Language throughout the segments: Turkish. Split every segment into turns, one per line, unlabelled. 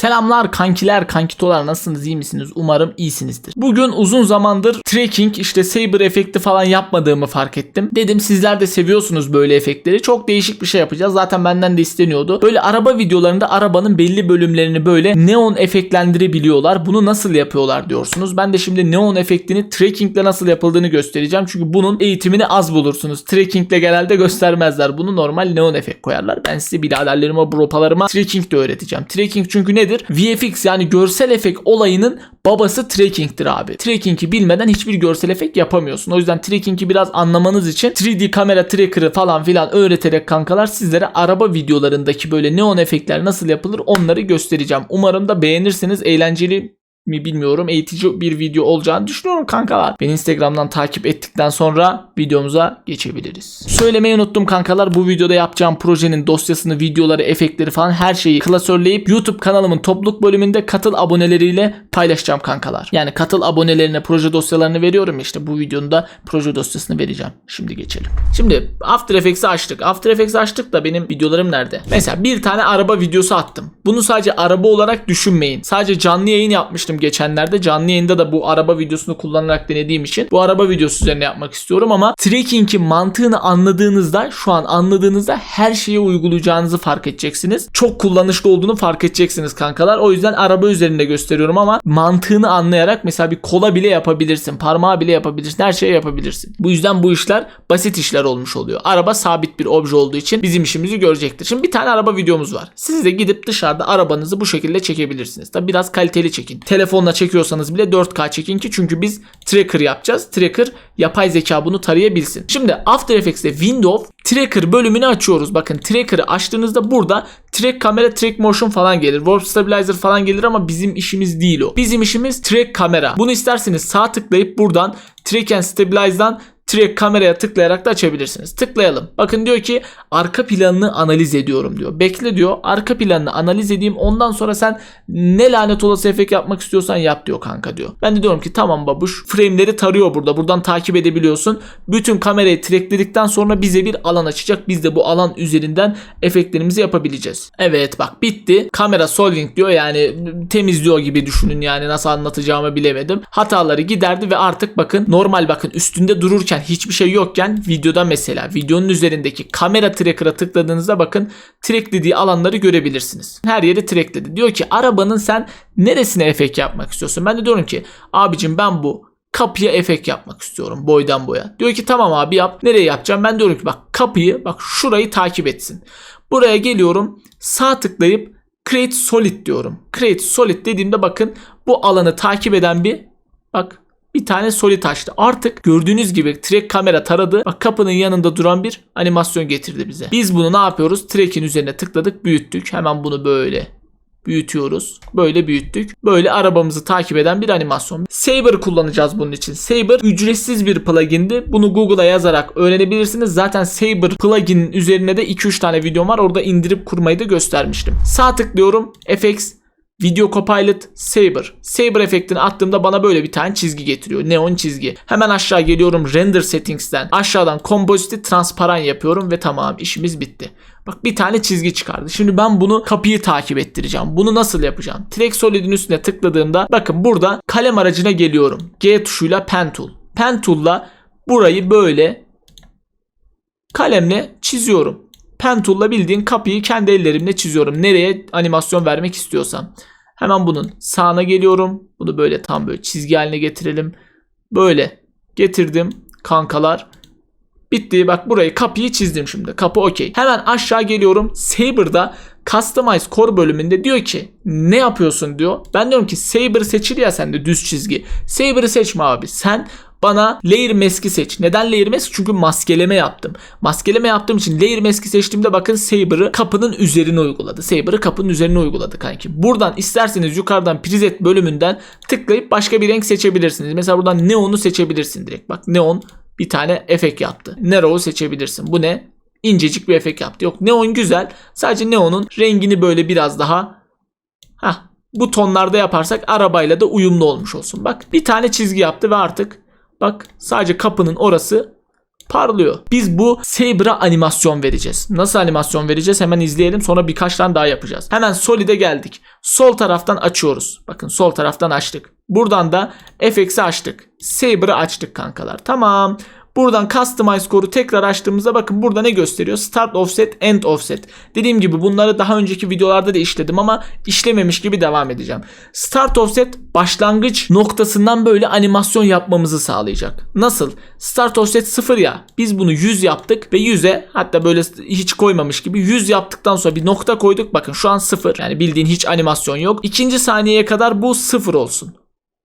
Selamlar kankiler, kankitolar nasılsınız, iyi misiniz? Umarım iyisinizdir. Bugün uzun zamandır tracking işte saber efekti falan yapmadığımı fark ettim. Dedim sizler de seviyorsunuz böyle efektleri. Çok değişik bir şey yapacağız. Zaten benden de isteniyordu. Böyle araba videolarında arabanın belli bölümlerini böyle neon efektlendirebiliyorlar. Bunu nasıl yapıyorlar diyorsunuz. Ben de şimdi neon efektini trackingle nasıl yapıldığını göstereceğim. Çünkü bunun eğitimini az bulursunuz. Trackingle genelde göstermezler. Bunu normal neon efekt koyarlar. Ben size biraderlerime, bropalarıma tracking de öğreteceğim. Tracking çünkü nedir? VFX yani görsel efekt olayının babası tracking'tir abi. Tracking'i bilmeden hiçbir görsel efekt yapamıyorsun. O yüzden tracking'i biraz anlamanız için 3D kamera tracker'ı falan filan öğreterek kankalar sizlere araba videolarındaki böyle neon efektler nasıl yapılır onları göstereceğim. Umarım da beğenirsiniz. Eğlenceli mi bilmiyorum eğitici bir video olacağını düşünüyorum kankalar. Beni Instagram'dan takip ettikten sonra videomuza geçebiliriz. Söylemeyi unuttum kankalar bu videoda yapacağım projenin dosyasını, videoları, efektleri falan her şeyi klasörleyip YouTube kanalımın topluluk bölümünde katıl aboneleriyle paylaşacağım kankalar. Yani katıl abonelerine proje dosyalarını veriyorum işte bu videonun da proje dosyasını vereceğim. Şimdi geçelim. Şimdi After Effects'i açtık. After Effects'i açtık da benim videolarım nerede? Mesela bir tane araba videosu attım. Bunu sadece araba olarak düşünmeyin. Sadece canlı yayın yapmıştım geçenlerde. Canlı yayında da bu araba videosunu kullanarak denediğim için bu araba videosu üzerine yapmak istiyorum ama tracking'in mantığını anladığınızda şu an anladığınızda her şeyi uygulayacağınızı fark edeceksiniz. Çok kullanışlı olduğunu fark edeceksiniz kankalar. O yüzden araba üzerinde gösteriyorum ama mantığını anlayarak mesela bir kola bile yapabilirsin. Parmağı bile yapabilirsin. Her şeyi yapabilirsin. Bu yüzden bu işler basit işler olmuş oluyor. Araba sabit bir obje olduğu için bizim işimizi görecektir. Şimdi bir tane araba videomuz var. Siz de gidip dışarıda arabanızı bu şekilde çekebilirsiniz. Tabi biraz kaliteli çekin. Telefonla çekiyorsanız bile 4K çekin ki çünkü biz tracker yapacağız. Tracker yapay zeka bunu tarayabilsin. Şimdi After Effects'te Windows Tracker bölümünü açıyoruz. Bakın Tracker'ı açtığınızda burada Track kamera, Track motion falan gelir. Warp Stabilizer falan gelir ama bizim işimiz değil o. Bizim işimiz Track kamera. Bunu isterseniz sağ tıklayıp buradan Track and Stabilize'dan Track kameraya tıklayarak da açabilirsiniz. Tıklayalım. Bakın diyor ki arka planını analiz ediyorum diyor. Bekle diyor. Arka planını analiz edeyim. Ondan sonra sen ne lanet olası efekt yapmak istiyorsan yap diyor kanka diyor. Ben de diyorum ki tamam babuş. Frame'leri tarıyor burada. Buradan takip edebiliyorsun. Bütün kamerayı trackledikten sonra bize bir alan açacak. Biz de bu alan üzerinden efektlerimizi yapabileceğiz. Evet bak bitti. Kamera solving diyor yani temizliyor gibi düşünün yani nasıl anlatacağımı bilemedim. Hataları giderdi ve artık bakın normal bakın üstünde dururken hiçbir şey yokken videoda mesela videonun üzerindeki kamera tracker'a tıkladığınızda bakın tracklediği alanları görebilirsiniz. Her yeri trackledi. Diyor ki arabanın sen neresine efekt yapmak istiyorsun? Ben de diyorum ki abicim ben bu kapıya efekt yapmak istiyorum boydan boya. Diyor ki tamam abi yap. Nereye yapacağım? Ben diyorum ki bak kapıyı bak şurayı takip etsin. Buraya geliyorum sağ tıklayıp create solid diyorum. Create solid dediğimde bakın bu alanı takip eden bir bak bir tane solid açtı. Artık gördüğünüz gibi track kamera taradı. Bak kapının yanında duran bir animasyon getirdi bize. Biz bunu ne yapıyoruz? Track'in üzerine tıkladık, büyüttük. Hemen bunu böyle büyütüyoruz. Böyle büyüttük. Böyle arabamızı takip eden bir animasyon. Saber kullanacağız bunun için. Saber ücretsiz bir plugindi. Bunu Google'a yazarak öğrenebilirsiniz. Zaten Saber pluginin üzerine de 2-3 tane videom var. Orada indirip kurmayı da göstermiştim. Sağ tıklıyorum. FX Video Copilot Saber. Saber efektini attığımda bana böyle bir tane çizgi getiriyor. Neon çizgi. Hemen aşağı geliyorum Render Settings'ten. Aşağıdan Composite'i transparan yapıyorum ve tamam işimiz bitti. Bak bir tane çizgi çıkardı. Şimdi ben bunu kapıyı takip ettireceğim. Bunu nasıl yapacağım? Track Solid'in üstüne tıkladığımda bakın burada kalem aracına geliyorum. G tuşuyla Pen Tool. Pen Tool'la burayı böyle kalemle çiziyorum. Pen Tool'la bildiğin kapıyı kendi ellerimle çiziyorum. Nereye animasyon vermek istiyorsam. Hemen bunun sağına geliyorum. Bunu böyle tam böyle çizgi haline getirelim. Böyle getirdim kankalar. Bitti. Bak burayı kapıyı çizdim şimdi. Kapı okey. Hemen aşağı geliyorum. Saber'da Customize Core bölümünde diyor ki ne yapıyorsun diyor. Ben diyorum ki Saber seçil ya sende düz çizgi. Saber'ı seçme abi. Sen bana layer mask'i seç. Neden layer mask? Çünkü maskeleme yaptım. Maskeleme yaptığım için layer mask'i seçtiğimde bakın Saber'ı kapının üzerine uyguladı. Saber'ı kapının üzerine uyguladı kanki. Buradan isterseniz yukarıdan preset bölümünden tıklayıp başka bir renk seçebilirsiniz. Mesela buradan neon'u seçebilirsin direkt. Bak neon bir tane efekt yaptı. Narrow'u seçebilirsin. Bu ne? İncecik bir efekt yaptı. Yok neon güzel. Sadece neon'un rengini böyle biraz daha Hah, bu tonlarda yaparsak arabayla da uyumlu olmuş olsun. Bak bir tane çizgi yaptı ve artık bak sadece kapının orası Parlıyor. Biz bu Saber'a animasyon vereceğiz. Nasıl animasyon vereceğiz? Hemen izleyelim. Sonra birkaç tane daha yapacağız. Hemen Solid'e geldik. Sol taraftan açıyoruz. Bakın sol taraftan açtık. Buradan da FX'i açtık. Saber'ı açtık kankalar. Tamam. Buradan Customize Core'u tekrar açtığımızda bakın burada ne gösteriyor? Start Offset, End Offset. Dediğim gibi bunları daha önceki videolarda da işledim ama işlememiş gibi devam edeceğim. Start Offset başlangıç noktasından böyle animasyon yapmamızı sağlayacak. Nasıl? Start Offset 0 ya. Biz bunu 100 yaptık ve 100'e hatta böyle hiç koymamış gibi 100 yaptıktan sonra bir nokta koyduk. Bakın şu an 0. Yani bildiğin hiç animasyon yok. İkinci saniyeye kadar bu 0 olsun.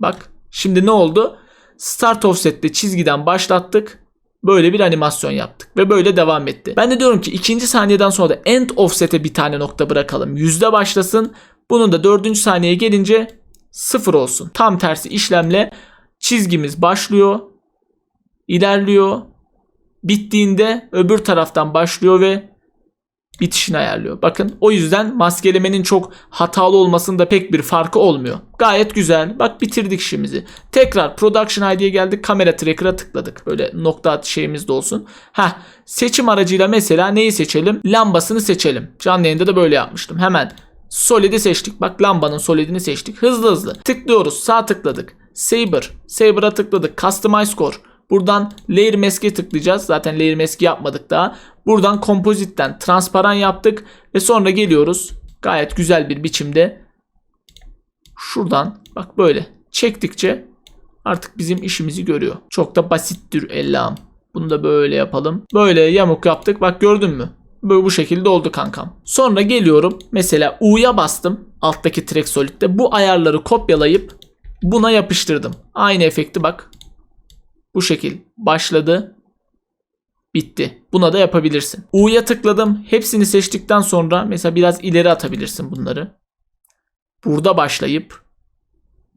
Bak şimdi ne oldu? Start offset'te çizgiden başlattık. Böyle bir animasyon yaptık ve böyle devam etti. Ben de diyorum ki ikinci saniyeden sonra da end offset'e bir tane nokta bırakalım. Yüzde başlasın. Bunun da dördüncü saniyeye gelince sıfır olsun. Tam tersi işlemle çizgimiz başlıyor, ilerliyor. Bittiğinde öbür taraftan başlıyor ve bitişini ayarlıyor. Bakın o yüzden maskelemenin çok hatalı olmasında pek bir farkı olmuyor. Gayet güzel. Bak bitirdik işimizi. Tekrar Production ID'ye geldik. Kamera Tracker'a tıkladık. Böyle nokta şeyimiz de olsun. Heh, seçim aracıyla mesela neyi seçelim? Lambasını seçelim. Canlı yayında da böyle yapmıştım. Hemen Solid'i seçtik. Bak lambanın solidini seçtik. Hızlı hızlı. Tıklıyoruz. Sağ tıkladık. Saber. Saber'a tıkladık. Customize Core. Buradan Layer Mask'e tıklayacağız. Zaten Layer Mask'i yapmadık daha. Buradan Composite'den transparan yaptık. Ve sonra geliyoruz. Gayet güzel bir biçimde. Şuradan bak böyle çektikçe artık bizim işimizi görüyor. Çok da basittir Allah'ım. Bunu da böyle yapalım. Böyle yamuk yaptık. Bak gördün mü? Böyle bu şekilde oldu kankam. Sonra geliyorum. Mesela U'ya bastım. Alttaki Track Solid'de. Bu ayarları kopyalayıp buna yapıştırdım. Aynı efekti bak. Bu şekil başladı. Bitti. Buna da yapabilirsin. U'ya tıkladım. Hepsini seçtikten sonra mesela biraz ileri atabilirsin bunları. Burada başlayıp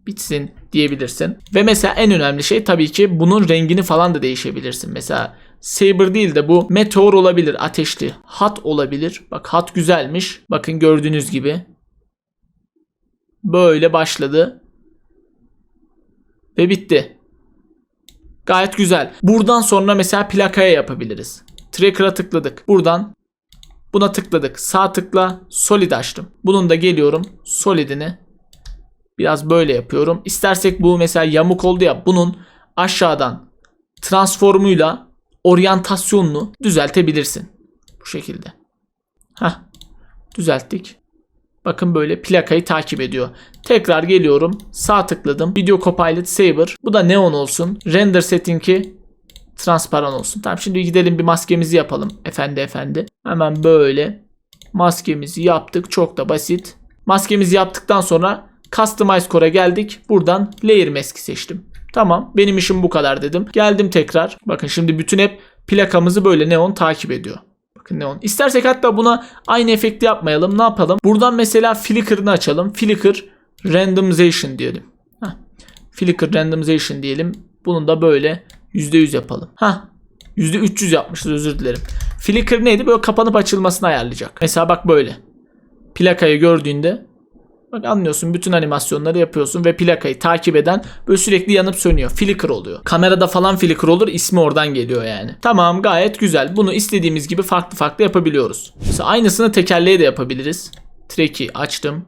bitsin diyebilirsin. Ve mesela en önemli şey tabii ki bunun rengini falan da değişebilirsin. Mesela Saber değil de bu meteor olabilir, ateşli. Hat olabilir. Bak hat güzelmiş. Bakın gördüğünüz gibi. Böyle başladı. Ve bitti. Gayet güzel. Buradan sonra mesela plakaya yapabiliriz. Tracker'a tıkladık. Buradan buna tıkladık. Sağ tıkla solid açtım. Bunun da geliyorum solidini biraz böyle yapıyorum. İstersek bu mesela yamuk oldu ya bunun aşağıdan transformuyla oryantasyonunu düzeltebilirsin. Bu şekilde. Heh. Düzelttik. Bakın böyle plakayı takip ediyor. Tekrar geliyorum. Sağ tıkladım. Video Copilot Saber. Bu da neon olsun. Render setting'i transparan olsun. Tamam şimdi gidelim bir maskemizi yapalım. Efendi efendi. Hemen böyle maskemizi yaptık. Çok da basit. Maskemizi yaptıktan sonra Customize Core'a geldik. Buradan Layer Mask'i seçtim. Tamam benim işim bu kadar dedim. Geldim tekrar. Bakın şimdi bütün hep plakamızı böyle neon takip ediyor. Neon. İstersek hatta buna aynı efekti yapmayalım. Ne yapalım? Buradan mesela flicker'ını açalım. Flicker randomization diyelim. Heh. Flicker randomization diyelim. Bunun da böyle %100 yapalım. Ha. %300 yapmışız özür dilerim. Flicker neydi? Böyle kapanıp açılmasını ayarlayacak. Mesela bak böyle. Plakayı gördüğünde Anlıyorsun bütün animasyonları yapıyorsun ve plakayı takip eden böyle sürekli yanıp sönüyor. Flicker oluyor. Kamerada falan flicker olur ismi oradan geliyor yani. Tamam gayet güzel. Bunu istediğimiz gibi farklı farklı yapabiliyoruz. Mesela aynısını tekerleğe de yapabiliriz. Track'i açtım.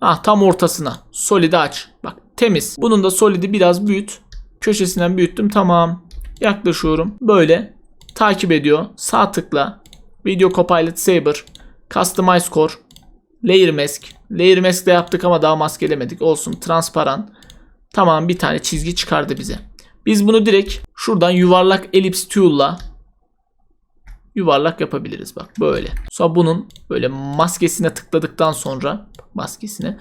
Ah tam ortasına. Solid'i aç. Bak temiz. Bunun da solid'i biraz büyüt. Köşesinden büyüttüm. Tamam. Yaklaşıyorum. Böyle takip ediyor. Sağ tıkla. Video Copilot Saber. Customize Core. Layer Mask. Layer Mask de yaptık ama daha maskelemedik. Olsun transparan. Tamam bir tane çizgi çıkardı bize. Biz bunu direkt şuradan yuvarlak elips tool'la yuvarlak yapabiliriz bak böyle. Sonra bunun böyle maskesine tıkladıktan sonra maskesine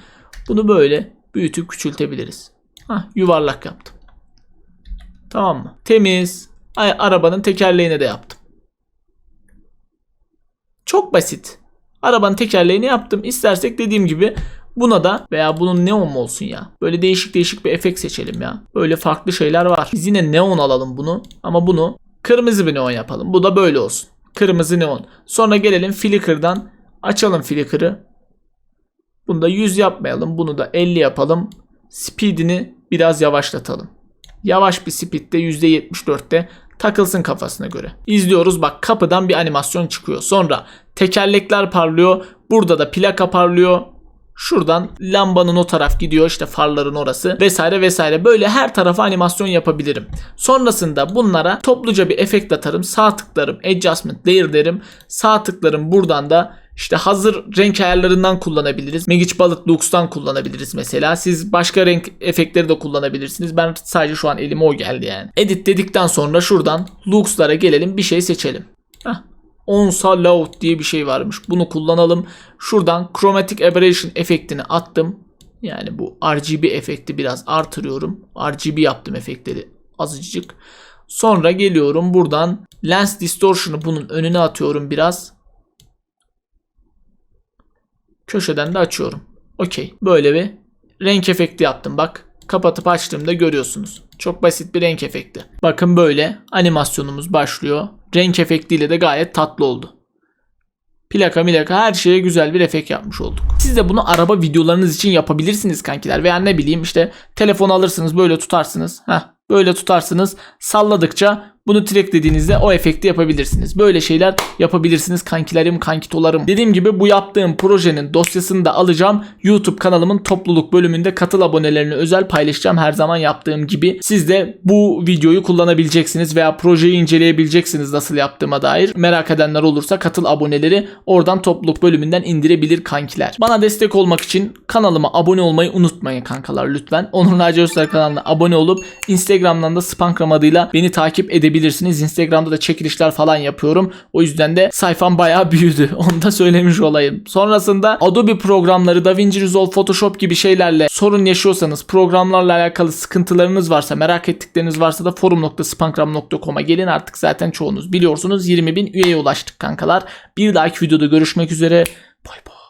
bunu böyle büyütüp küçültebiliriz. Hah yuvarlak yaptım. Tamam mı? Temiz. Ay, arabanın tekerleğine de yaptım. Çok basit. Arabanın tekerleğini yaptım. İstersek dediğim gibi buna da veya bunun neon olsun ya. Böyle değişik değişik bir efekt seçelim ya. Böyle farklı şeyler var. Biz yine neon alalım bunu. Ama bunu kırmızı bir neon yapalım. Bu da böyle olsun. Kırmızı neon. Sonra gelelim Flickr'dan açalım Flickr'ı. Bunu da 100 yapmayalım. Bunu da 50 yapalım. Speed'ini biraz yavaşlatalım. Yavaş bir speed'de %74'te Takılsın kafasına göre. İzliyoruz bak kapıdan bir animasyon çıkıyor. Sonra tekerlekler parlıyor. Burada da plaka parlıyor. Şuradan lambanın o taraf gidiyor işte farların orası vesaire vesaire böyle her tarafa animasyon yapabilirim. Sonrasında bunlara topluca bir efekt atarım. Sağ tıklarım adjustment layer derim. Sağ tıklarım buradan da işte hazır renk ayarlarından kullanabiliriz. Magic Bullet Lux'tan kullanabiliriz mesela. Siz başka renk efektleri de kullanabilirsiniz. Ben sadece şu an elime o geldi yani. Edit dedikten sonra şuradan Lux'lara gelelim bir şey seçelim. Heh. Onsa Layout diye bir şey varmış. Bunu kullanalım. Şuradan Chromatic Aberration efektini attım. Yani bu RGB efekti biraz artırıyorum. RGB yaptım efektleri azıcık. Sonra geliyorum buradan Lens Distortion'u bunun önüne atıyorum biraz. Köşeden de açıyorum. Okey. Böyle bir renk efekti yaptım. Bak kapatıp açtığımda görüyorsunuz. Çok basit bir renk efekti. Bakın böyle animasyonumuz başlıyor. Renk efektiyle de gayet tatlı oldu. Plaka milaka her şeye güzel bir efekt yapmış olduk. Siz de bunu araba videolarınız için yapabilirsiniz kankiler. Veya ne bileyim işte telefon alırsınız böyle tutarsınız. Heh, böyle tutarsınız. Salladıkça bunu tracklediğinizde o efekti yapabilirsiniz. Böyle şeyler yapabilirsiniz kankilerim, kankitolarım. Dediğim gibi bu yaptığım projenin dosyasını da alacağım. YouTube kanalımın topluluk bölümünde katıl abonelerini özel paylaşacağım her zaman yaptığım gibi. Siz de bu videoyu kullanabileceksiniz veya projeyi inceleyebileceksiniz nasıl yaptığıma dair. Merak edenler olursa katıl aboneleri oradan topluluk bölümünden indirebilir kankiler. Bana destek olmak için kanalıma abone olmayı unutmayın kankalar lütfen. Onur Naci Öztürk kanalına abone olup Instagram'dan da Spankram adıyla beni takip edebilirsiniz. Instagram'da da çekilişler falan yapıyorum. O yüzden de sayfam bayağı büyüdü. Onu da söylemiş olayım. Sonrasında Adobe programları, DaVinci Resolve, Photoshop gibi şeylerle sorun yaşıyorsanız, programlarla alakalı sıkıntılarınız varsa, merak ettikleriniz varsa da forum.spankram.com'a gelin artık zaten çoğunuz biliyorsunuz 20 bin üyeye ulaştık kankalar. Bir dahaki videoda görüşmek üzere. Bay bay.